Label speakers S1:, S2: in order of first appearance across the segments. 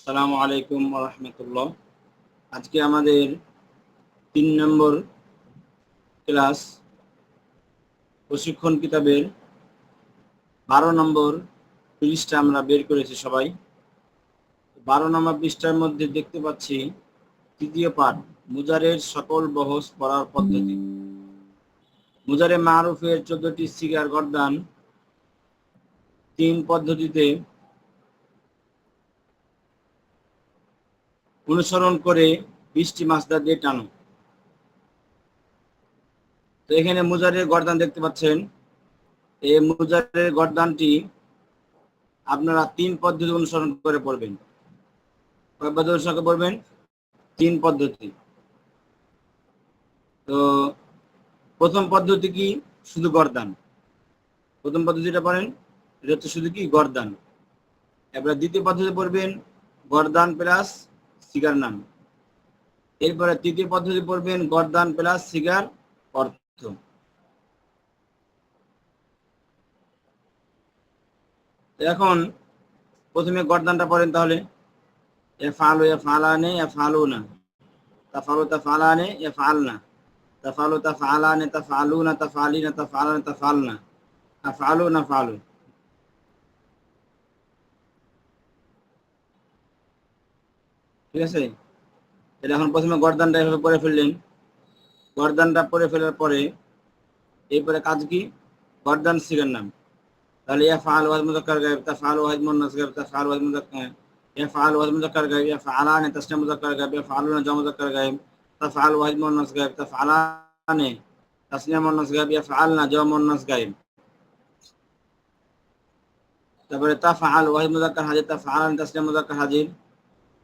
S1: আসসালামু আলাইকুম রহমতুল্লাহ। আজকে আমাদের তিন নম্বর ক্লাস প্রশিক্ষণ কিতাবের বারো নম্বর পৃষ্ঠা আমরা বের করেছি সবাই। বারো নম্বর পৃষ্ঠার মধ্যে দেখতে পাচ্ছি তৃতীয় পাঠ, মুজারের সকল বহস পড়ার পদ্ধতি। মুজারে মারুফের চোদ্দটি সিগার গরদান তিন পদ্ধতিতে অনুসরণ করে বৃষ্টি মাছদা দিয়ে টানো। তো এখানে মুজারের গরদান দেখতে পাচ্ছেন। এই মুজারের গরদানটি আপনারা তিন পদ্ধতি অনুসরণ করে পড়বেন। কয় পড়বেন? তিন পদ্ধতি। তো প্রথম পদ্ধতি কি? শুধু গরদান। প্রথম পদ্ধতিটা পড়েন, এটা হচ্ছে শুধু কি? গরদান। এবার দ্বিতীয় পদ্ধতি পড়বেন, গরদান প্লাস সিগার নাম। এরপরে তৃতীয় পদ্ধতি পড়বেন গরদান প্লাস সিগার অর্থ। এখন প্রথমে গরদানটা পড়েন তাহলে। এ ফালো এ ফালানে এ ফালো না তা ফালো তা ফালানে এ ফাল না তা ফালো তা ফালানে তা ফালু না তা ফালি না তা ফালানে তা ফাল না ফালু না ফালু ঠিক আছে? এটা এখন প্রথমে গরদানটা এভাবে পরে ফেললেন। গরদানটা পরে ফেলার পরে এরপরে কাজ কি? গরদান সিগার নাম। তাহলে ইয়া ফাল ওয়াজ মুজাক্কার গায়ব তা ফাল ওয়াজ মুন্নাস গায়ব তা ফাল ওয়াজ মুজাক্কার ইয়া ফাল ওয়াজ মুজাক্কার গায়ব ইয়া ফালানে তাসনিয়া মুজাক্কার গায়ব ইয়া ফালুনা জামা মুজাক্কার গায়ব তা ফাল ওয়াজ মুন্নাস গায়ব তা ফালানে তাসনিয়া মুন্নাস গায়ব ইয়া ফালনা জামা মুন্নাস গায়ব। তারপরে তা ফাল ওয়াজ মুজাক্কার হাজির তা ফালানে তাসনিয়া মুজাক্কার হাজির।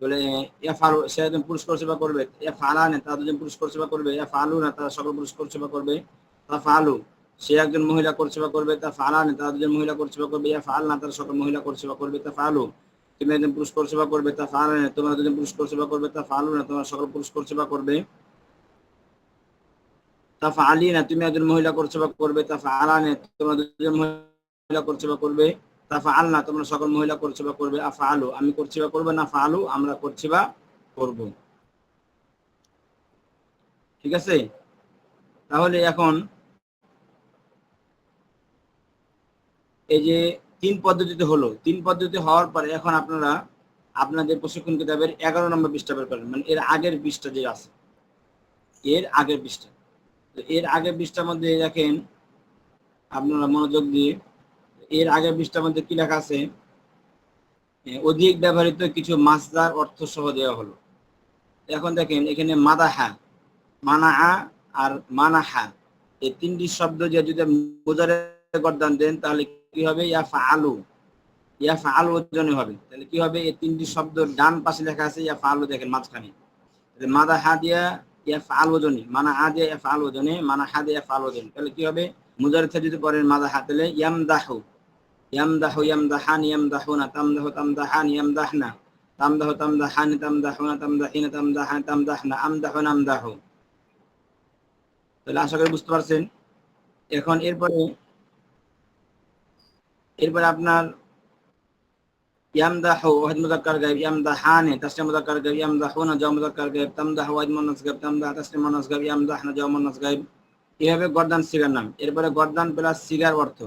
S1: বলে ইয়া সে একজন পুরস্কার সেবা করবে ইয়া তারা দুজন পুরস্কার সেবা করবে ইয়া না তারা সকল পুরস্কার সেবা করবে তা ফালু সে একজন মহিলা কর সেবা করবে তা তারা দুজন মহিলা কর সেবা করবে ইয়া ফাল না তারা সকল মহিলা কর সেবা করবে তা ফালু তুমি একজন পুরস্কার সেবা করবে তা ফালানে তোমরা দুজন পুরস্কার সেবা করবে তা ফালু না তোমরা সকল পুরস্কার সেবা করবে তা ফালি না তুমি একজন মহিলা কর সেবা করবে তা ফালানে তোমরা দুজন মহিলা কর সেবা করবে তাফা আল না তোমরা সকল মহিলা করছে বা করবে, আফা আলু। আমি করছি বা করবে না ফা আলু, আমরা করছি বা করব। ঠিক আছে? তাহলে এখন এই যে তিন পদ্ধতিতে হলো। তিন পদ্ধতি হওয়ার পরে এখন আপনারা আপনাদের প্রশিক্ষণ কিতাবের এগারো নম্বর পৃষ্ঠা বের করেন। মানে এর আগের পৃষ্ঠা যে আছে, এর আগের পৃষ্ঠা। তো এর আগের পৃষ্ঠার মধ্যে দেখেন আপনারা মনোযোগ দিয়ে এর আগের পৃষ্ঠার মধ্যে কি লেখা আছে? অধিক ব্যবহৃত কিছু মাছদার অর্থ সহ দেওয়া হলো। এখন দেখেন, এখানে মাদাহা, মানাহা আর মানাহা। এই তিনটি শব্দ যে যদি বোঝারে গরদান দেন তাহলে কি হবে? ইয়াফা আলু ইয়াফা আলু ওজনে হবে। তাহলে কি হবে? এই তিনটি শব্দ ডান পাশে লেখা আছে ইয়াফা আলু দেখেন মাঝখানে। মাদাহা দিয়া ইয়াফা আল ওজনে মানা হা দিয়ে ইয়াফা আল ওজনে মানা হা দিয়ে ইয়াফা ওজনে। তাহলে কি হবে? মুজারিদ যদি পড়েন মাদাহা, তাহলে ইয়ামদাহু ইয়ামদাহু ইয়ামদাহান ইয়ামদাহুনা তামদাহু তামদাহান ইয়ামদাহনা তামদাহু তামদাহান তামদাহুনা তামদাহিনা তামদাহান তামদাহনা আমদাহু নামদাহু তাহলে আশা করি বুঝতে পারছেন এখন এরপরে এরপরে আপনার ইয়ামদাহু ওয়াহিদ মুযাক্কার গায়ব ইয়ামদাহানে তাসনিয়া মুযাক্কার গায়ব ইয়ামদাহুনা জাম মুযাক্কার গায়ব, তামদাহু ওয়াহিদ মুন্নাস গায়ব, তামদাহ তাসনিয়া মুন্নাস গায়ব ইয়ামদাহনা জাম মুন্নাস গায়ব। এভাবে গর্দান সিগার নাম। এরপরে গর্দান প্লাস সিগার অর্থ।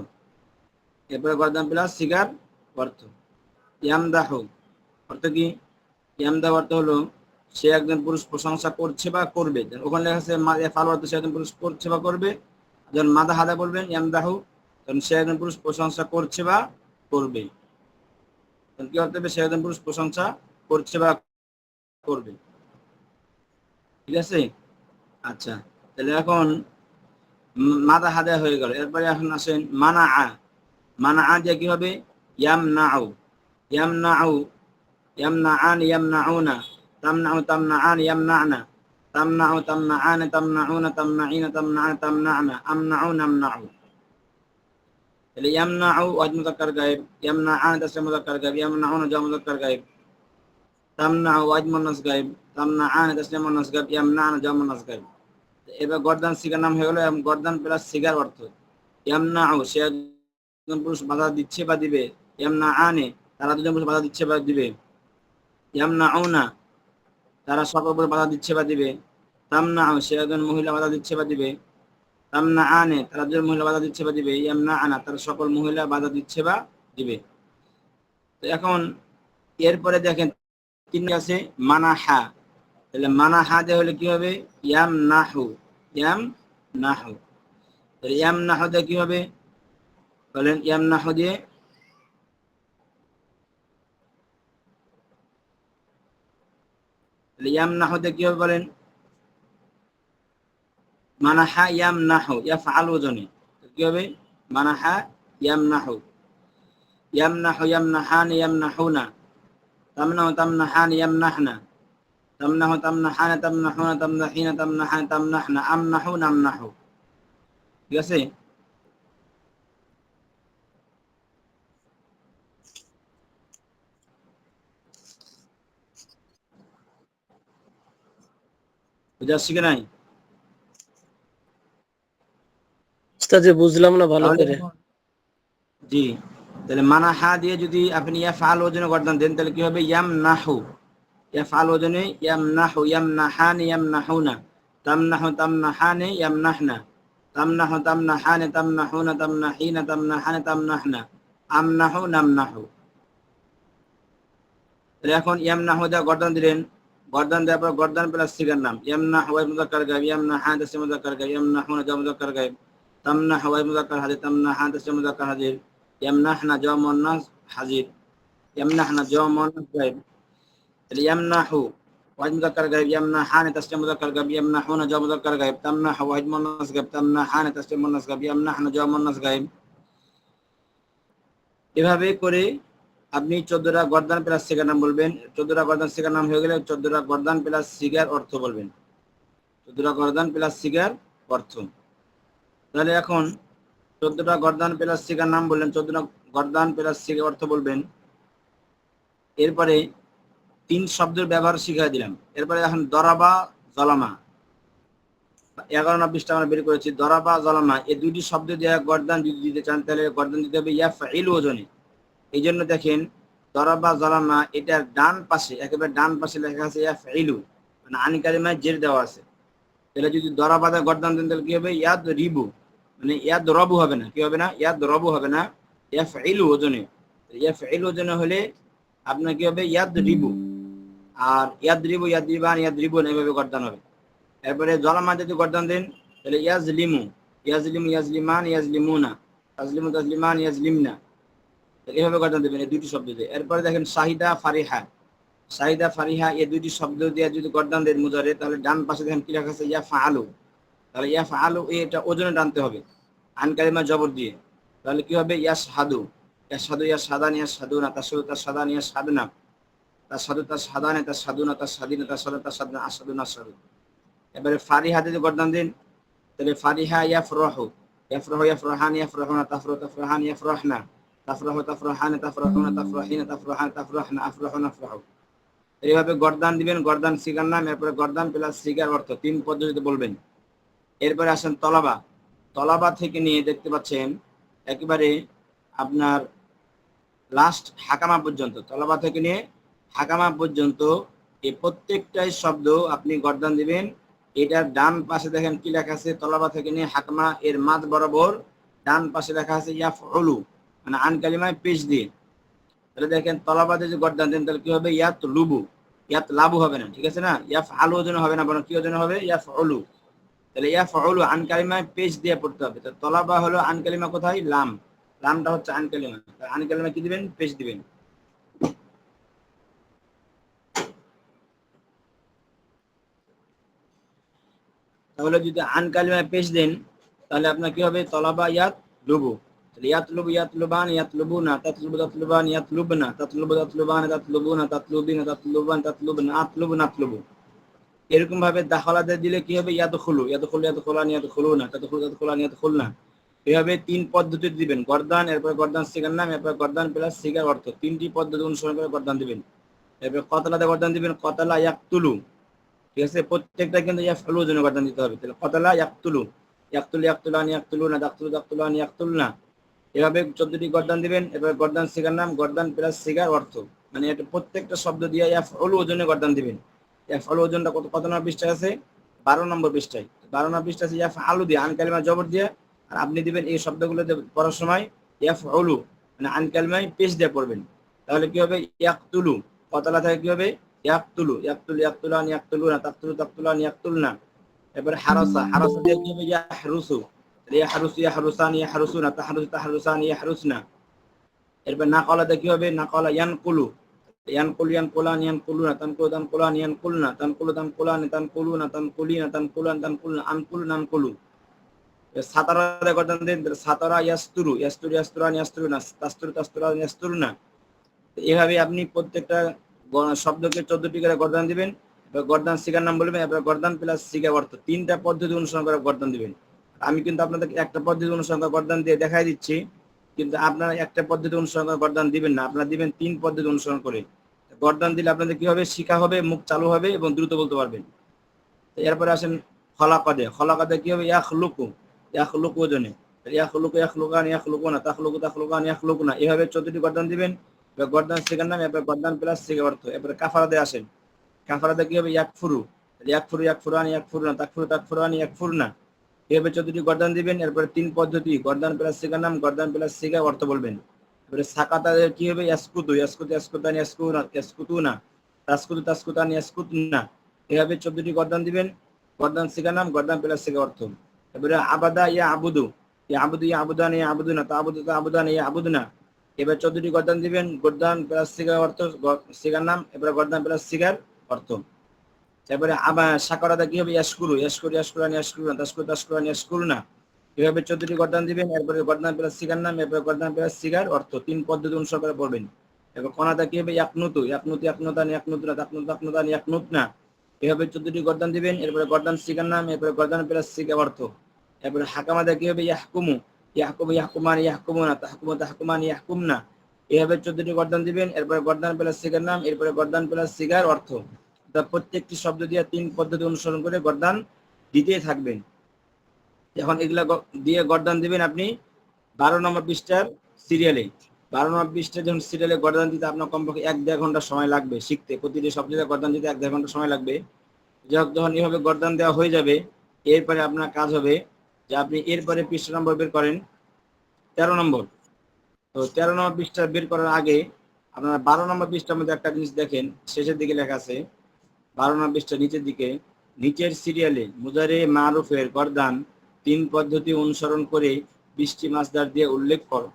S1: এরপরে গর্দান প্লাস সিগার অর্থ। ইয়ামদাহ অর্থ কি? ইয়ামদাহ অর্থ হলো সে একজন পুরুষ প্রশংসা করছে বা করবে। ওখানে লেখা আছে ফাল অর্থ সে একজন পুরুষ করছে বা করবে। যখন মাদা হাদা বলবেন, ইয়ামদাহ তখন সে একজন পুরুষ প্রশংসা করছে বা করবে। তখন কি অর্থ হবে? সে একজন পুরুষ প্রশংসা করছে বা করবে। ঠিক আছে? আচ্ছা তাহলে এখন মাদা হাদা হয়ে গেল। এরপরে এখন আসেন মানা আ মানা আ দিয়ে কি হবে ইয়াম ইয়াম নাও ইয়াম না আন ইয়াম না তামনাইনা, তামনা'আন, তামনা'না। আমনাউ, নামনাউ। তাহলে ইয়ামনাউ, ওয়াজ মুযাক্কার গায়েব। ইয়ামনাআন তাসরিফ মুযাক্কার গায়েব। ইয়ামনাউনা জা মুযাক্কার গায়েব। তামনাউ, ওয়াজ মুন্নাস গায়েব। তামনাআন তাসরিফ মুন্নাস গায়েব। ইয়ামনা'না জা মুন্নাস গায়েব। এবার গর্দান সিগার নাম হয়ে গেল গর্দান প্লাস সিগার অর্থ। ইয়ামনাউ, সে একজন পুরুষ বাধা দিচ্ছে বা দিবে? ইয়ামনা আনে, তারা দুজন পুরুষ বাধা দিচ্ছে বা দিবে? ইয়ামনা আউনা, তারা সকল পুরুষ বাধা দিচ্ছে বা দিবে? তামনা সে একজন মহিলা বাধা দিচ্ছে বা দিবে? তামনা আনে, তারা দুজন মহিলা বাধা দিচ্ছে বা দিবে? ইয়ামনা আনা, তারা সকল মহিলা বাধা দিচ্ছে বা দিবে? তো এখন এরপরে দেখেন তিন আছে, মানাহা। তাহলে মানাহা দিয়ে হলে কি হবে? ইয়াম নাহু ইয়াম নাহু ইয়াম নাহু দিয়ে কি হবে? বলেন ইয়াম নাহু দিয়ে তাহলে ইয়াম নাহু দিয়ে কি হবে বলেন মানাহা ইয়াম নাহু ইয়া ফাল ওজনে কি হবে মানাহা ইয়াম নাহু ইয়াম নাহু ইয়াম নাহান ইয়াম নাহুনা তামনাহু তামনাহান ইয়াম নাহনা তামনাহু তামনাহান তামনাহুনা তামনাহিনা তামনাহান তামনাহনা আমনাহু নামনাহু ঠিক আছে বুঝা শিখে নাই?
S2: উস্তাদ বুঝলাম না ভালো করে।
S1: জি তাহলে মানাহা দিয়ে যদি আপনি ইয়া ফাল ওজনে গর্দান দেন তাহলে কি হবে? ইয়াম নাহু। ইয়া ফাল ওজনে ইয়াম নাহু ইয়াম নাহান ইয়াম নাহুনা। তাম নাহু তাম নাহানে ইয়াম নাহনা। তাম নাহু তাম নাহানে তাম নাহুনা তাম নাহিনা তাম নাহানে তাম নাহনা। আম নাহু নাম নাহু। তাহলে এখন ইয়াম নাহু যা গর্দান দিলেন। গর্দান দেওয়ার পর গর্দান প্লাস সিগার নাম। ইয়াম নাহু ওয়াই মুযাক্কার গায়ব ইয়াম নাহান তাসে মুযাক্কার গায়ব ইয়াম নাহুনা জা মুযাক্কার গায়ব, তামনা হাওয়াই মুযাক্কার হাজির, তামনা হান তাসে মুযাক্কার হাজির ইয়ামনাহনা জা মুন্নাস হাজির ইয়ামনাহনা জা মুন্নাস গায়ব। তাহলে ইয়ামনাহু ওয়াজ মুযাক্কার গায়ব ইয়ামনাহান তাসে মুযাক্কার গায়ব ইয়ামনাহুনা জা মুযাক্কার গায়ব, তামনা হাওয়াই মুন্নাস গায়ব তামনাহান তাসে মুন্নাস গায়ব ইয়ামনাহনা জা মুন্নাস গায়ব। এভাবে করে আপনি চোদ্দটা গর্দান প্লাস সিগার নাম বলবেন। চোদ্দটা গর্দান সিগার নাম হয়ে গেলে চোদ্দটা গর্দান প্লাস সিগার অর্থ বলবেন। চোদ্দটা গর্দান প্লাস সিগার অর্থ। তাহলে এখন চোদ্দটা গর্দান প্লাস সিগার নাম বললেন, চোদ্দটা গর্দান প্লাস সিগার অর্থ বলবেন। এরপরে তিন শব্দের ব্যবহার শিখিয়ে দিলাম। এরপরে এখন দরাবা, জলামা। এগারো না বিশটা আমরা বের করেছি। দরাবা, জলামা, এই দুইটি শব্দ দিয়ে গর্দান যদি দিতে চান, তাহলে গর্দান দিতে হবে ইয়া ফাইল ওজনে। এই জন্য দেখেন, দরাবা জলামা এটার ডান পাশে, একেবারে ডান পাশে লেখা আছে, ইয়া ফাইলু মানে আনিকালিমায় জের দেওয়া আছে। তাহলে যদি দরাবাদা গর্দান দেন, তাহলে কি হবে? ইয়াদ রিবু মানে ইয়াদ রবু হবে না, কি হবে না? ইয়াদ রবু হবে না, ইয়া ফাইলু ওজনে। ইয়া ফাইলু ওজনে হলে আপনার কি হবে? ইয়াদ রিবু। আর ইয়াদ রিবু, ইয়াদ রিবান ইয়াদ রিবুন এইভাবে গর্দান হবে। এরপরে জলামা যদি গর্দান দেন, তাহলে ইয়াজ লিমু ইয়াজ লিমু ইয়াজ লিমান ইয়াজ লিমুনা তাজলিমু তাজলিমান ইয়াজ এইভাবে গর্দান দেবেন, এই দুটি শব্দ দিয়ে। এরপরে দেখেন শাহিদা ফারিহা। শাহিদা ফারিহা, এই দুটি শব্দ দিয়ে যদি গর্দান দেন মুজারে, তাহলে ডান পাশে দেখেন কি রাখা আছে ইয়া ফাআলু তাহলে ইয়া ফাআলু এটা ওজনে টানতে হবে, আন কালিমা জবর দিয়ে। তাহলে কি হবে? ইয়া সাদু ইয়া সাদু ইয়া সাদান ইয়া সাদুনা তার সাদু তার সাদান ইয়া সাদনা তার সাদু তার সাদানে তার সাদুনা তার সাদিনা তার সাদু তার সাদনা আসাদুনা সাদু এবারে ফারিহা যদি গর্দান দেন, তাহলে ফারিহা ইয়াফরাহু। ইয়াফরাহু, ইয়াফরাহান, ইয়াফরাহুনা, তাফরাহু, তাফরাহান, ইয়াফরাহনা। তাফরাহু, তাফরাহান, তাফরাহুনা, তাফরাহিনা, তাফরাহান, তাফরাহনা আফরাহুনা আফরাহু এইভাবে গর্দান দিবেন, গর্দান সিগার নাম, এরপরে গর্দান প্লাস সিগার অর্থ তিন পদ্ধতিতে বলবেন। এরপরে আসেন তলাবা। তলাবা থেকে নিয়ে দেখতে পাচ্ছেন, একেবারে আপনার লাস্ট হাকামা পর্যন্ত। তলাবা থেকে নিয়ে হাকামা পর্যন্ত এই প্রত্যেকটাই শব্দ আপনি গর্দান দিবেন। এটার ডান পাশে দেখেন কি লেখা আছে? তলাবা থেকে নিয়ে হাকমা এর মাঝ বরাবর, ডান পাশে লেখা আছে ইয়াফ হলু মানে আন কালিমায় পেশ দিয়ে। তাহলে দেখেন, তলাবাদে যে গর্দান দেন, তাহলে কি হবে? ইয়াত লুবু ইয়াত লাবু হবে না, ঠিক আছে না? ইয়াফ আলু ওজন হবে না, বরং কি ওজন হবে? ইয়াফ অলু তাহলে ইয়াফ অলু আন কালিমায় পেশ দিয়ে পড়তে হবে। তো তলাবা হলো আন কালিমা কোথায়? লাম। লামটা হচ্ছে আন কালিমা। আন কালিমা কি দিবেন? পেশ দিবেন। তাহলে যদি আন কালিমায় পেশ দেন, তাহলে আপনার কি হবে? তলাবা ইয়াত লুবু তাহলে ইয়াতলুবু ইয়াতলুবান ইয়াতলুবুনা তাতলুবু তাতলুবান ইয়াতলুবনা তাতলুবু তাতলুবান তাতলুবুনা তাতলুবিনা তাতলুবান তাতলুবনা আতলুবু নাতলুবু এরকম ভাবে দাখলাতে দিলে কি হবে? ইয়াদখুলু ইয়াদখুলু, ইয়াদখুলান, ইয়াদখুলুনা, তাদখুলু, তাদখুলান, ইয়াদখুলনা। এভাবে তিন পদ্ধতি দিবেন, গর্দান, এরপর গর্দান সিগার নাম, এরপর গর্দান প্লাস সিগার অর্থ। তিনটি পদ্ধতি অনুসরণ করে গর্দান দিবেন। এরপর কতলাতে গর্দান দিবেন? কতলা ইয়াকতুলু। ঠিক আছে? প্রত্যেকটা কিন্তু ইয়াফলু জন্য গর্দান দিতে হবে। তাহলে কতলা ইয়াকতুলু? ইয়াকতুল, ইয়াকতুলান, ইয়াকতুলুনা দাকতুলু দাকতুলান ইয়াকতুলনা। এভাবে চোদ্দটি গর্দান দিবেন। এরপর গর্দান সিগার নাম, গর্দান প্লাস সিগার অর্থ। মানে এটা প্রত্যেকটা শব্দ দিয়ে ইয়াফলু ওজনে গর্দান দিবেন। ইয়াফলু ওজনটা কত কত নম্বর পৃষ্ঠায় আছে? বারো নম্বর পৃষ্ঠায়। বারো নম্বর পৃষ্ঠা আছে ইয়াফ আলু দিয়ে আন কালিমা জবর দিয়ে। আর আপনি দিবেন এই শব্দগুলো পড়ার সময় ইয়াফ অলু মানে আন কালিমায় পেশ দিয়ে পড়বেন। তাহলে কি হবে? ইয়াকতুলু। কতলা থেকে কি হবে? ইয়াকতুলু। ইয়াকতুল, ইয়াকতুলান, ইয়াকতুলুনা, তাকতুলু, তাকতুলান, ইয়াকতুলনা। এবারে হারাসা। হারাসা দিয়ে কি হবে? ইয়াহরুসু। ইয়াহরুসু ইয়াহরুসান ইয়াহরুসুনা তাহরুসু তাহরুসান ইয়াহরুসনা এরপর কি হবে নানকুলু। সাতারা দেন সাতারা ইয়াস্তুরু ইয়াস্তুরু তাস্তুরু, তাস্তুরান, ইয়াস্তুরুনা। এভাবে আপনি প্রত্যেকটা শব্দকে চোদ্দটি করে গর্দান দিবেন। এবার গর্দান সিগার নাম বলবেন, এবার গর্দান প্লাস সিগা অর্থ তিনটা পদ্ধতি অনুসরণ করে গর্দান দিবেন। আমি কিন্তু আপনাদেরকে একটা পদ্ধতি অনুসরণ করে গর্দান দিয়ে দেখাই দিচ্ছি। কিন্তু আপনারা একটা পদ্ধতি অনুসরণ করে গর্দান দিবেন না। আপনারা দিবেন তিন পদ্ধতি অনুসরণ করে। গর্দান দিলে আপনাদের কি হবে? শিখা হবে, মুখ চালু হবে এবং দ্রুত বলতে পারবেন। এরপরে আসেন খলাকাদে। খলাকাদে কি হবে? ইয়াখ লুকু ইয়াখ লুকু ওজনে। ইয়াখ লুকু ইয়াখ লুকান ইয়াখ লুকু না তাখ লুকু তাখ লুকান ইয়াখ লুকু না এভাবে চোদ্দটি গর্দান দিবেন। এবার গর্দান শিখার নাম এরপর গর্দান প্লাস শিখে অর্থ। এরপরে কাফারাতে আসেন। কাফারাতে কি হবে? ইয়াকফুরু। ইয়াকফুরু, ইয়াকফুরান ইয়াকফুরু না তাকফুরু, তাকফুরান ইয়াকফুর না এভাবে চোদ্দটি গর্দান দিবেন, এরপরে তিন পদ্ধতি, গর্দান প্লাস শিখার নাম, গর্দান প্লাস শিখা, অর্থ বলবেন। এবারে সাকাতাদের কি হবে? ইয়াসকুতু ইয়াসকুতু ইয়াসকুতান না। তাসকুতু তাসকুতান না। এভাবে চোদ্দটি গর্দান দিবেন, গর্দান শিখার নাম, গর্দান প্লাস শিখা অর্থ। এবারে আবাদা ইয়া আবুদু ইয়া আবুদু, ইয়া আবুদান ইয়া আবুদু না, তা আবুদু, তা আবুদান ইয়া আবুদু না। এবার চোদ্দটি গর্দান দিবেন, গর্দান প্লাস সিগার অর্থ সিগার নাম এবারে গর্দান প্লাস সিগার অর্থ। এবারে আবার সাকরাদা কি হবে ইয়াসকুরু ইয়াসকুরু ইয়াসকুরান ইয়াসকুরু না তাসকুরু তাসকুরান ইয়াসকুরু না। এভাবে চোদ্দটি গর্দান দিবেন? এরপরে গর্দান প্লাস সিগার নাম, এরপরে গর্দান প্লাস সিগার অর্থ তিন পদ্ধতি অনুসরণ করে পড়বেন। এবার কনাদা কি হবে ইয়াকনুতু ইয়াকনুতু ইয়াকনুতান ইয়াকনুতু না, তাকনুতু তাকনুতান ইয়াকনুত না। এভাবে চোদ্দটি গর্দান দিবেন? এরপরে গর্দান সিগার নাম, এরপরে গর্দান প্লাস সিগার অর্থ। এরপরে হাকামাদা কি হবে ইয়াহকুমু ইয়াহকুমু, ইয়াহকুমান ইয়াহকুমুনা তাহকুমু, তাহকুমান ইয়াহকুমনা এভাবে চোদ্দটি গর্দান দিবেন, এরপরে গর্দান প্লাস সিগার নাম, এরপরে গর্দান প্লাস সিগার অর্থ। তা প্রত্যেকটি শব্দ দিয়ে তিন পদ্ধতি অনুসরণ করে গরদান দিতেই থাকবেন। এখন এগুলা দিয়ে গরদান দিবেন আপনি বারো নম্বর পৃষ্ঠার সিরিয়ালে বারো নম্বর পৃষ্ঠা যখন সিরিয়ালে গরদান দিতে আপনার কমপক্ষে এক দেড় ঘণ্টা সময় লাগবে শিখতে। প্রতিটি শব্দ গর্দান দিতে এক দেড় ঘণ্টা সময় লাগবে। যখন এভাবে গরদান দেওয়া হয়ে যাবে, এরপরে আপনার কাজ হবে যে আপনি এরপরে পৃষ্ঠা নম্বর বের করেন তেরো নম্বর। তো তেরো নম্বর পৃষ্ঠা বের করার আগে আপনারা বারো নম্বর পৃষ্ঠার মধ্যে একটা জিনিস দেখেন, শেষের দিকে লেখা আছে বারো পৃষ্ঠা নিচের দিকে, নিচের সিরিয়ালে মুজারে মারুফের গর্দান তিন পদ্ধতি অনুসরণ করে বৃষ্টি মাছদার দিয়ে উল্লেখ করো।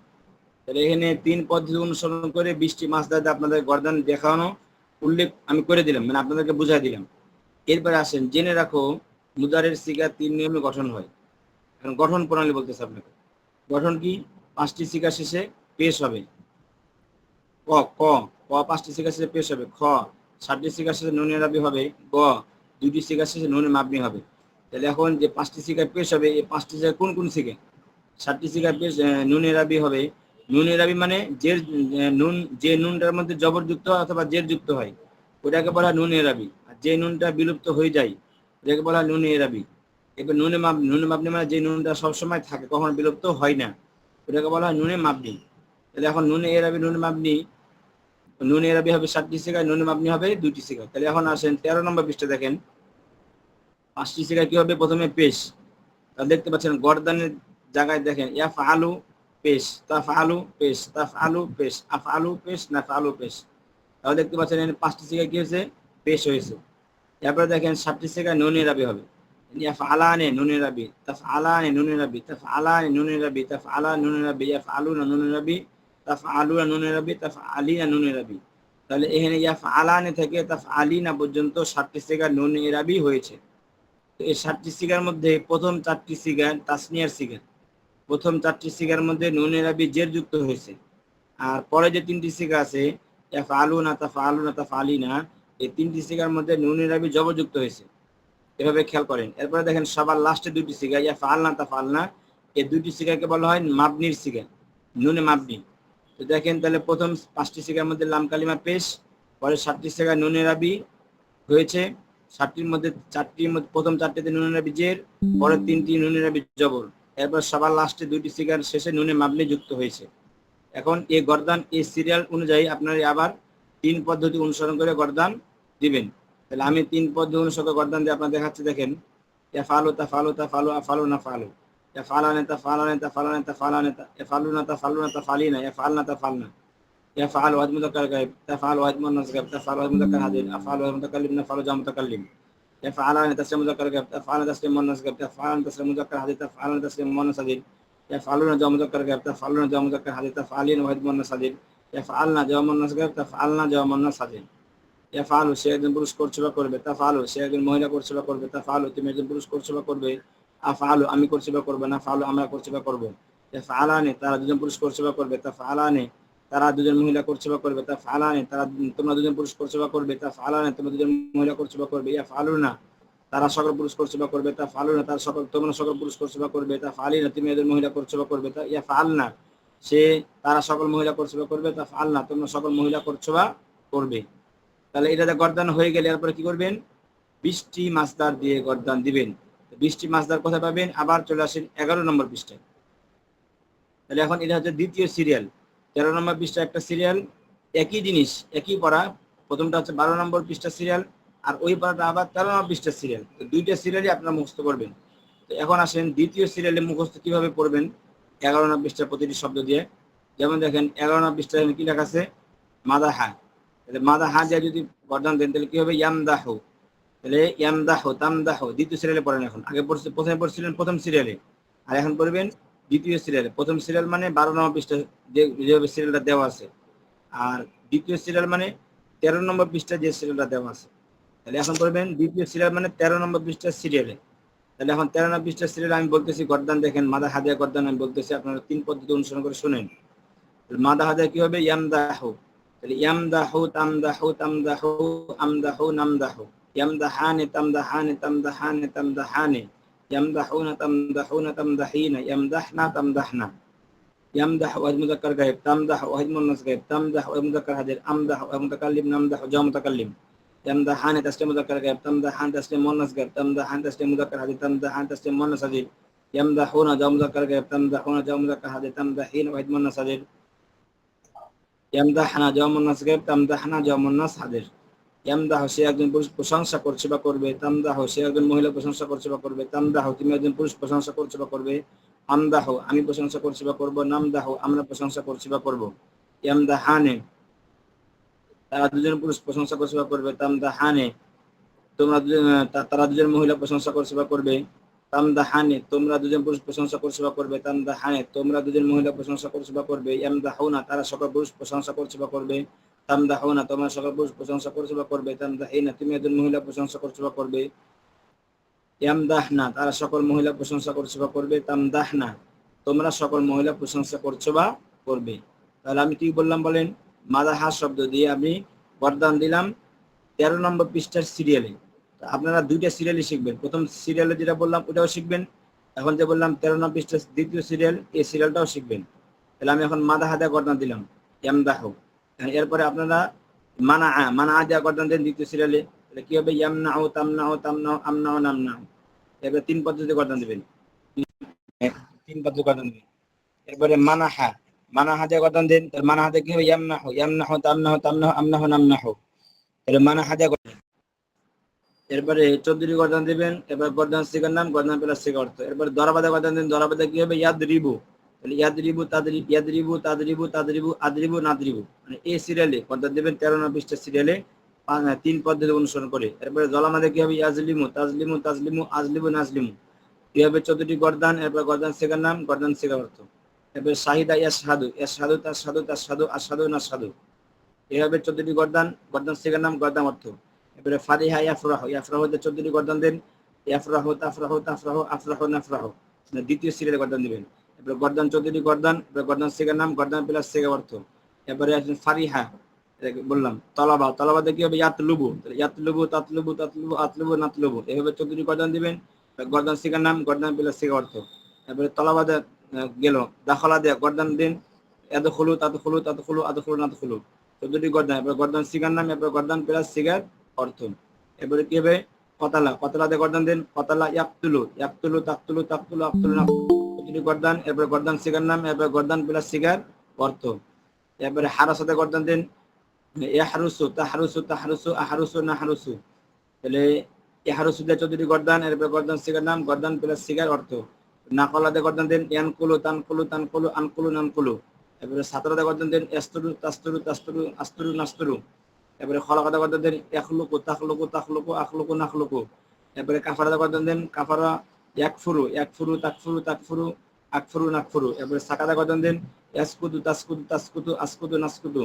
S1: তাহলে এখানে তিন পদ্ধতি অনুসরণ করে বৃষ্টি মাছদার দিয়ে আপনাদের গর্দান দেখানো উল্লেখ আমি করে দিলাম মানে আপনাদেরকে বুঝাই দিলাম। এরপরে আসেন, জেনে রাখো মুদারের সিগা তিন নিয়মে গঠন হয়। এখন গঠন প্রণালী বলতেছে আপনাকে। গঠন কি? পাঁচটি সিগা শেষে পেশ হবে। ক ক ক পাঁচটি সিগা শেষে পেশ হবে। খ ষাটটি সিগা শেষে নুনে রাবি হবে গ দুইটি সিগা শেষে নুনে মাপনি হবে। তাহলে এখন যে পাঁচটি সিগা পেশ হবে এই পাঁচটি সিগা কোন কোন সিগে ষাটটি সিগা পেশ আহ, নুনে রাবি হবে। নুনে রাবি মানে যে নুন যে নুনটার মধ্যে জবর যুক্ত হয় অথবা জের যুক্ত হয় ওটাকে বলা নুনে রাবি আর যে নুনটা বিলুপ্ত হয়ে যায় ওটাকে বলা নুনে রাবি এবার নুনে মাপ নুনে মাপনি মানে যে নুনটা সবসময় থাকে কখনো বিলুপ্ত হয় না ওটাকে বলা হয় নুনে মাপনি। তাহলে এখন নুনে এরাবি নুনে মাপনি নুনে এরাবি হবে ষাটটি সিগায় নুনে মাপনি হবে দুটি সিগা তাহলে এখন আসেন, তেরো নম্বর পৃষ্ঠা দেখেন। পাঁচটি সিগা কি হবে? প্রথমে পেশ। তাহলে দেখতে পাচ্ছেন, গর্দানের জায়গায় দেখেন ইয়াফ আলু পেশ তাফ আলু পেশ তাফ আলু পেশ আফ আলু পেশ নাফ আলু পেশ। তাহলে দেখতে পাচ্ছেন, এখানে পাঁচটি সিগায় কি হয়েছে? পেশ হয়েছে। এরপরে দেখেন, সাতটি সিগায় নুনে রাবি হবে। ইয়াফ আলানে নুনে রাবি তাফ আলানে নুনে রাবি তাফ আলানে নুনে রাবি তাফ আলা নুনে নুনে তাফ আলু না নুনে রাবি তাফ আলি না নুনে তাহলে এখানে ইয়াফ আলানে থেকে তাফ আলি না পর্যন্ত সাতটি সিগা নুনে রাবি হয়েছে। তো এই সাতটি সিগার মধ্যে প্রথম চারটি সিগার তাসনিয়ার সিগার প্রথম চারটি সিগার মধ্যে নুনের আবি জের যুক্ত হয়েছে। আর পরে যে তিনটি সিগা আছে এফ আলু না তাফ আলু না তাফ এই তিনটি সিগার মধ্যে নুনের আবি জবযুক্ত হয়েছে। এভাবে খেয়াল করেন। এরপরে দেখেন সবার লাস্টে দুটি সিগা ইয়া ফাল না তাফ আল এই দুটি সিগাকে বলা হয় মাবনির সিগা। নুনে মাবনি। তো দেখেন তাহলে প্রথম পাঁচটি সিগার মধ্যে লাম কালিমা পেশ, পরে সাতটি সিগা নুনের আবি হয়েছে। সাতটির মধ্যে চারটির মধ্যে প্রথম চারটিতে নুনের আবি জের, পরে তিনটি নুনের আবি জবর। এরপর সবার লাস্টে দুইটি সিগার শেষে নুনে মাবনি যুক্ত হয়েছে। এখন এই গরদান এই সিরিয়াল অনুযায়ী আপনারা আবার তিন পদ্ধতি অনুসরণ করে গরদান দিবেন। তাহলে আমি তিন পদ্ধতি অনুসরণ করে গরদান দিয়ে আপনার দেখাচ্ছি, দেখেন। ফালু তা ফালু তা ফালু আফালু না ফালু। ইয়া ফালানে তা ফালানে তা ফালানে তা ফালানে তা ইয়া ফালু না তা ফালু না তা ফালি না ইয়া ফাল না তা ফাল না ইয়া ফাল ওয়াজ মুদাক্কার গায়ব তা ফাল ওয়াজ মুন্নাস গায়ব তা ফাল ওয়াজ মুদাক্কার হাদির আফাল ওয়াজ মুতাকাল্লিম না ফালু জাম মুতাকাল্লিম ইয়া ফালানে তাসলিম মুদাক্কার গায়ব তা ফালানে তাসলিম মুন্নাস গায়ব তা ফালানে তাসলিম মুদাক্কার হাদির তা ফালানে তাসলিম মুন্নাস হাদির يفعلون جواب مذكر غير تفعلون جواب مذكر حديث تفعلين واحد مؤنث حديث يفعلنا جواب مؤنث غير تفعلنا جواب مؤنث حديث يفعلوا সে একজন পুরুষ করছে বা করবে তাফালু সে একজন মহিলা করছে বা করবে তাফালু তুমি একজন পুরুষ করছে বা করবে আফালু আমি করছি বা করবে না ফালু আমরা করছি বা করব ফালানে তারা দুজন পুরুষ করছে বা করবে তা ফালানে তারা দুজন মহিলা করছে বা করবে তা ফালানে তারা তোমরা দুজন পুরুষ করছে বা করবে তা ফালানে তোমরা দুজন মহিলা করছে বা করবে ইয়া ফালু না তারা সকল পুরুষ করছে বা করবে তা ফালু না তারা সকল তোমরা সকল পুরুষ করছে বা করবে তা ফালি না তুমি এদের মহিলা করছে বা করবে তা ইয়া ফাল না সে তারা সকল মহিলা করছে বা করবে তা ফাল না তোমরা সকল মহিলা করছ বা করবে তাহলে এটাতে গরদান হয়ে গেলে এরপরে কি করবেন বৃষ্টি মাছদার দিয়ে গরদান দিবেন বৃষ্টি মাছদার কোথায় পাবেন আবার চলে আসেন এগারো নম্বর পৃষ্ঠায়। তাহলে এখন এটা হচ্ছে দ্বিতীয় সিরিয়াল তেরো নম্বর পৃষ্ঠা একটা সিরিয়াল একই জিনিস, একই পড়া। প্রথমটা হচ্ছে বারো নম্বর পৃষ্ঠা সিরিয়াল আর ওই পড়াটা আবার তেরো নম্বর পৃষ্ঠা সিরিয়াল তো দুইটা সিরিয়ালই আপনারা মুখস্থ করবেন। তো এখন আসেন দ্বিতীয় সিরিয়ালে মুখস্থ কীভাবে পড়বেন? এগারো নম্বর পৃষ্ঠার প্রতিটি শব্দ দিয়ে। যেমন দেখেন, এগারো নম্বর পৃষ্ঠা কি লেখা আছে? মাদাহা। তাহলে মাদাহা দিয়ে যদি বর্ধন দেন, তাহলে কি হবে? ইয়ামদাহ। তাহলে ইয়ামদাহ, তামদাহ, দ্বিতীয় সিরিয়ালে পড়েন এখন। আগে প্রথমে পড়ছিলেন প্রথম সিরিয়ালে আর এখন পড়বেন দ্বিতীয় সিরিয়ালে প্রথম সিরিয়াল মানে বারো নম্বর পৃষ্ঠা যেভাবে সিরিয়ালটা দেওয়া আছে। আর দ্বিতীয় সিরিয়াল মানে তেরো নম্বর পৃষ্ঠা যে সিরিয়ালটা দেওয়া আছে। তাহলে এখন করবেন দ্বিতীয় সিরিয়াল মানে তেরো নম্বর পৃষ্ঠার সিরিয়ালে তাহলে এখন তেরো নম্বর পৃষ্ঠার সিরিয়ালে আমি বলতেছি গর্দান দেখেন, মাদা হাদিয়া গর্দান আমি বলতেছি, আপনারা তিন পদ্ধতি অনুসরণ করে শুনেন। মাদা হাদিয়া কি হবে? ইয়ামদাহু। তাহলে ইয়ামদাহু, তামদাহু তামদাহু, আমদাহু, নামদাহু। يمدحان تمدحان تمدحان تمدحان. يمدحون تمدحون تمدحين. يمدحنا تمدحنا. يمدح واحد مذكر غائب تمدح واحد مؤنث غائب تمدح واحد مذكر حاضر أمدح واحد متكلم. نمدح وجاء متكلم. يمدحان تسلم مذكر غائب تمدحان تسلم مؤنث غائب تمدحان تسلم مذكر حاضر تمدحان تسلم مؤنث حاضر يمدحون جاء مذكر غائب تمدحون جاء مذكر حاضر تمدحين واحد مؤنث حاضر يمدحنا جاء مؤنث غائب تمدحنا جاء مؤنث حاضر ইয়ামদাহ, সে একজন পুরুষ প্রশংসা করছে বা করবে। তামদাহ, সে একজন মহিলা প্রশংসা করছে বা করবে। তামদাহ তুমি একজন পুরুষ প্রশংসা করছে বা করবে। আমদাহ, আমি প্রশংসা করছি বা করব। নামদাহ, আমরা প্রশংসা করছি বা করব। ইয়ামদাহানে, তারা দুজন পুরুষ প্রশংসা করছে বা করবে। তামদাহানে, তোমরা দুজন তারা দুজন মহিলা প্রশংসা করছে বা করবে। তামদাহানে, তোমরা দুজন পুরুষ প্রশংসা করছে বা করবে। তামদাহানে, তোমরা দুজন মহিলা প্রশংসা করছে বা করবে। ইয়ামদাহুনা, তারা সকল পুরুষ প্রশংসা করছে বা করবে। তামদাহুনা তোমরা সকল পুরুষ প্রশংসা করছে বা করবে তামদাহিনা তুমি একজন মহিলা প্রশংসা করছে বা করবে। ইয়ামদাহনা তারা সকল মহিলা প্রশংসা করছে বা করবে তামদাহনা তোমরা সকল মহিলা প্রশংসা করছ বা করবে। তাহলে আমি কি বললাম বলেন? মাদাহা শব্দ দিয়ে আমি বরদান দিলাম তেরো নম্বর পৃষ্ঠার সিরিয়ালে। আপনারা দুইটা সিরিয়ালই শিখবেন। প্রথম সিরিয়ালে যেটা বললাম, ওটাও শিখবেন। এখন যে বললাম, তেরো নম্বর পৃষ্ঠার দ্বিতীয় সিরিয়াল, এই সিরিয়ালটাও শিখবেন। তাহলে আমি এখন মাদাহা দেওয়া বরদান দিলাম। ইয়ামদাহ এরপরে আপনারা মানা মানা দেওয়া বরদান দেন দ্বিতীয় সিরিয়ালে কি হবে? এরপরে তিন পদ্ধতি গঠন দেবেন। তিন পদ্ধতি দেবেন। এরপরে মানাহা মানাহা দিয়ে গঠন দেন, তাহলে মানাহা দিয়ে কি হবে? ইয়ামনাহু ইয়ামনাহু, তামনাহু তামনাহু, আমনাহু, নামনাহু। তাহলে মানাহা দিয়ে গঠন এরপরে চৌধুরী গঠন দিবেন, এরপর গর্দান শিকার নাম গর্দান প্লাস শিকার অর্থ। এরপরে দরাবাদা দেন, দরাবাদা কি হবে? ইয়াদ রিবু তাহলে ইয়াদ রিবু তাদরি ইয়াদ রিবু তাদরিবু তাদরিবু, আদরিবু, নাদরিবু। মানে সিরিয়ালে দেবেন তেরো সিরিয়ালে তিন পদ্ধতি অনুসরণ করে। এরপরে জলামাদে কি হবে? ইয়াজলিমু, তাজলিমু তাজলিমু নাজলিমু। কি হবে? গর্দান, এরপর গর্দান শেখার নাম, গর্দান শেখার অর্থ। এরপরে শাহিদা ইয়াসাদু ইয়াসাদু তার সাধু তার সাধু আর সাধু না সাধু এভাবে চোদ্দটি গর্দান গর্দান শেখার নাম, গর্দান অর্থ। এরপরে ফারিহা ইয়াফরাহ ইয়াফরাহ দিয়ে চোদ্দটি গর্দান দেন। ইয়াফরাহ, তাফরাহ তাফরাহ, আফরাহ, নাফরাহ। দ্বিতীয় সিরিয়ালে গর্দান দিবেন। এরপরে গর্দান চৌধুরী গর্দান এরপরে গর্দান সিগার নাম, গর্দান প্লাস সিগা অর্থ। এরপরে আছেন ফারিহা বললাম, তলাবা। তলাবাতে কি হবে? ইয়াতলুবু। ইয়াতলুবু, তাতলুবু তাতলুবু, আতলুবু, নাতলুবু। এভাবে চৌধুরী গর্দান দিবেন গর্দান সিগার নাম, গর্দান প্লাস সিগা অর্থ। এরপরে তলাবাদে গেল, দাখলা দেয়া, গর্দান দিন এত খুলু তাত খুলু তাত খুলু আত খুলু নাত খুলু চৌধুরী গর্দান এরপরে গর্দান সিগার নাম এরপরে গর্দান প্লাস সিগার অর্থ। এরপরে কি হবে? কতালা কতালাতে গর্দান দিন কতালা ইয়াকতুলু ইয়াকতুলু, তাকতুলু তাকতুলু আক্তুলু না চৌধুরী গর্দান, এরপরে গর্দান সিগার নাম, এরপরে গর্দান প্লাস সিগার অর্থ। এরপরে হারাসাতে গর্দান দিন ইয়াহারুসু তাহারুসু তাহারুসু আহারুসু না হারুসু। তাহলে ইয়াহারুসু দিয়ে চৌধুরী গর্দান, এরপরে গর্দান সিগার নাম, গর্দান প্লাস সিগার অর্থ। নাকলাতে গর্দান দেন ইয়ানকুলু তানকুলু তানকুলু আনকুলু নানকুলু এরপরে সাতরাতে গর্দান দেন, এস্তরু, তাস্তরু তাস্তরু, আস্তরু, নাস্তরু। এরপরে খলাকাতে গর্দান দেন, এখলুকু, তাখলুকু তাখলুকু, আখলুকু, নাখলুকু। এরপরে কাফারাতে গর্দান দেন, কাফারা একফুরু একফুরু তাকফুরু তাকফুরু আকফুরু নাকফুরু এরপরে সাকাতে গর্দান দেন ইয়াসকুতু তাসকুতু তাসকুতু আসকুতু নাসকুতু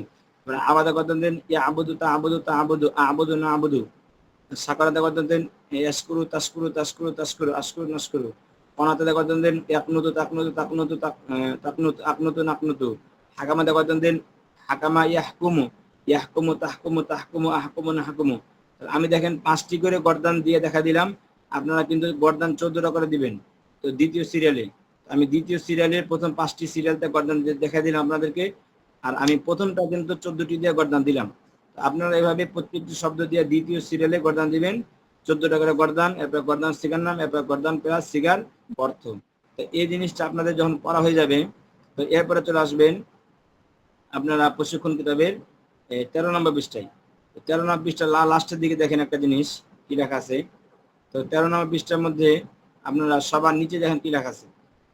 S1: এরপরে আবাদা গর্দান দেন ইয়া আবুদু তা আবুদু তা আবুদু আবুদু না আবুদু সাকারাতে গর্দান দেন, ইয়াসকুরু, তাসকুরু তাসকুরু তাসকুরু, আসকুরু, নাসকুরু। অনাতে গর্দান দেন ইয়াকনুতু তাকনুতু তাকনুতু তাক- তাকনুতু আকনুতু নাকনুতু হাকামাতে গর্দান দেন, হাকামা ইয়াহকুমু ইয়াহকুমু, তাহকুমু তাহকুমু, আহকুমু, নাহকুমু। আমি দেখেন পাঁচটি করে গর্দান দিয়ে দেখা দিলাম। আপনারা কিন্তু গরদান চোদ্দটা করে দিবেন। তো দ্বিতীয় সিরিয়ালে আমি দ্বিতীয় সিরিয়ালের প্রথম পাঁচটি সিরিয়ালতে গর্দান দেখা দিলাম আপনাদেরকে। আর আমি প্রথমটা কিন্তু চোদ্দটি দিয়ে গরদান দিলাম। আপনারা এভাবে প্রত্যেকটি শব্দ দিয়ে দ্বিতীয় সিরিয়ালে গরদান দিবেন। চোদ্দটা করে গরদান, এরপর গরদান সিগার নাম, এরপর গরদান প্লাস সিগার অর্থ। তো এই জিনিসটা আপনাদের যখন পড়া হয়ে যাবে, তো এরপরে চলে আসবেন আপনারা প্রশিক্ষণ কিতাবের তেরো নম্বর পৃষ্ঠায়। তেরো নম্বর পৃষ্ঠা লাস্টের দিকে দেখেন একটা জিনিস, কি লেখা আছে? তো তেরো নম্বর পৃষ্ঠার মধ্যে আপনারা সবার নিচে দেখেন কি লেখা আছে?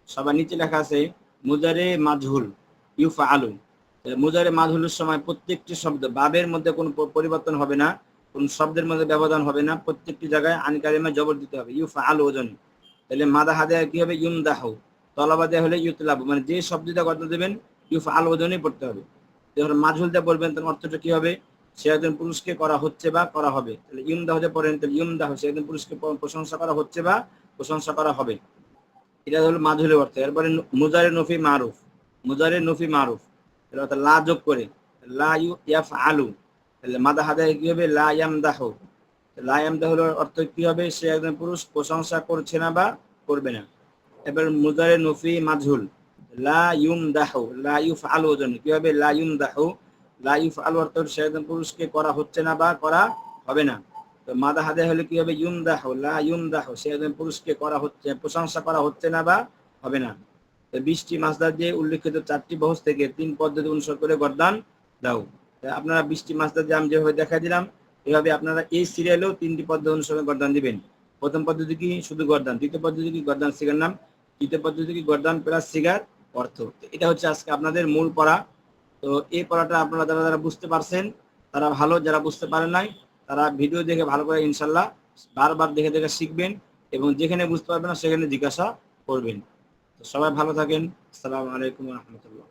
S1: সবার নিচে লেখা আছে, মুজারে মাঝহুল ইউফা আলু মুজারে মাঝহুলের সময় প্রত্যেকটি শব্দ, বাবের মধ্যে কোনো পরিবর্তন হবে না, কোন শব্দের মধ্যে ব্যবধান হবে না, প্রত্যেকটি জায়গায় আনকারিমে জবর দিতে হবে ইউফা আলু ওজন। তাহলে মাদা হাদে কি হবে? ইউম দাহ তলাবাদে হলে ইউতলাব মানে যে শব্দটা কথা দেবেন ইউফা আলু ওজনে পড়তে হবে। যখন মাঝহুলতে বলবেন, তার অর্থটা কি হবে? সে একজন পুরুষকে করা হচ্ছে বা করা হবে। তাহলে ইউম দাহতে পড়েন, তাহলে ইউম দাহ সে পুরুষকে প্রশংসা করা হচ্ছে বা প্রশংসা করা হবে। এটা হলো মাঝহুলের অর্থ। এরপরে মুজারে নফি মারুফ। মুজারে নফি মারুফ। এটা অর্থাৎ লা যোগ করে। লা ইউ ইয়াফ আলু তাহলে মাদা হাদায় কি হবে? লা ইয়াম দাহ লা ইয়াম দাহ অর্থ কি হবে? সে একজন পুরুষ প্রশংসা করছে না বা করবে না। এবার মুজারে নফি মাঝহুল। লা ইউম দাহ লা ইউফ আলু ওজন কি হবে? লা ইউম দাহ লা ইউফ আলু অর্থ সে পুরুষকে করা হচ্ছে না বা করা হবে না। তো মাদা হাদে হলে কি হবে? ইউম লা ইউম দাহ পুরুষকে করা হচ্ছে, প্রশংসা করা হচ্ছে না বা হবে না। তো বিশটি মাসদার দিয়ে উল্লেখিত চারটি বহস থেকে তিন পদ্ধতি অনুসরণ করে গরদান দাও। আপনারা বিশটি মাসদার দিয়ে আমি যেভাবে দেখা দিলাম, এভাবে আপনারা এই সিরিয়ালেও তিনটি পদ্ধতি অনুসরণ গরদান দিবেন। প্রথম পদ্ধতি কি? শুধু গরদান। দ্বিতীয় পদ্ধতি কি? গরদান, সিগার নাম। তৃতীয় পদ্ধতি কি? গরদান প্লাস সিগার অর্থ। এটা হচ্ছে আজকে আপনাদের মূল পড়া। তো এই পড়াটা আপনারা যারা যারা বুঝতে পারছেন, তারা ভালো, যারা বুঝতে পারেন নাই, তারা ভিডিও দেখে ভালো করে ইনশাল্লাহ বারবার দেখে দেখে শিখবেন এবং যেখানে বুঝতে পারবেন না সেখানে জিজ্ঞাসা করবেন। তো সবাই ভালো থাকেন। আসসালামু আলাইকুম রহমতুল্লাহ।